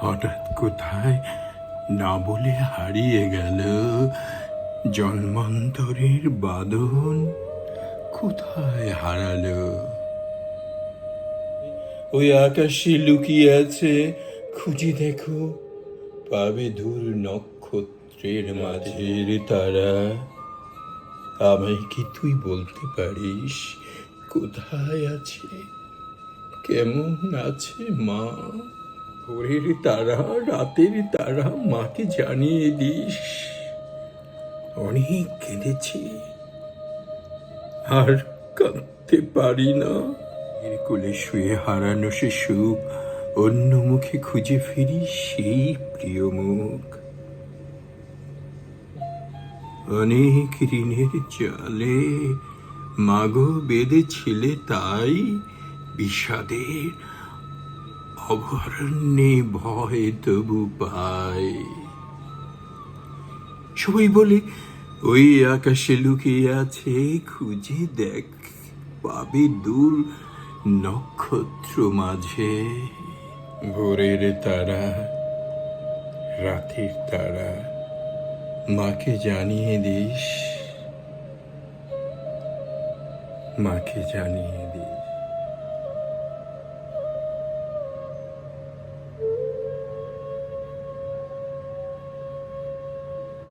হঠাৎ কোথায় না বলে হারিয়ে গেল জন্মান্তরের বাদন কোথায় হারালো? ওই আকাশে লুকিয়ে আছে, খুঁজে দেখো, পাবে দূর নক্ষত্রের মাঝের তারা। আমায় কি তুই বলতে পারিস, কোথায় আছে, কেমন আছে মা? ভোরের তারা রাতের তারা মাকে জানিয়ে দিস। অনেক কেঁদেছি। আর কাঁদতে পারি না। এর কোলে শুয়ে হারানো সে সুখ অন্য মুখে খুঁজে ফিরি সেই প্রিয় মুখ। অনেক ঋণের জালে মাগো বেঁধেছিলে তাই বিষাদের অভরণ্যে ভয় তবু পাই সবাই বলে, ওই আকাশে লুকিয়ে আছে, খুঁজে দেখ, পাবে দূর নক্ষত্র মাঝে। ভোরের তারা, রাতের তারা, মাকে জানিয়ে দিস, মাকে জানিয়ে দিস।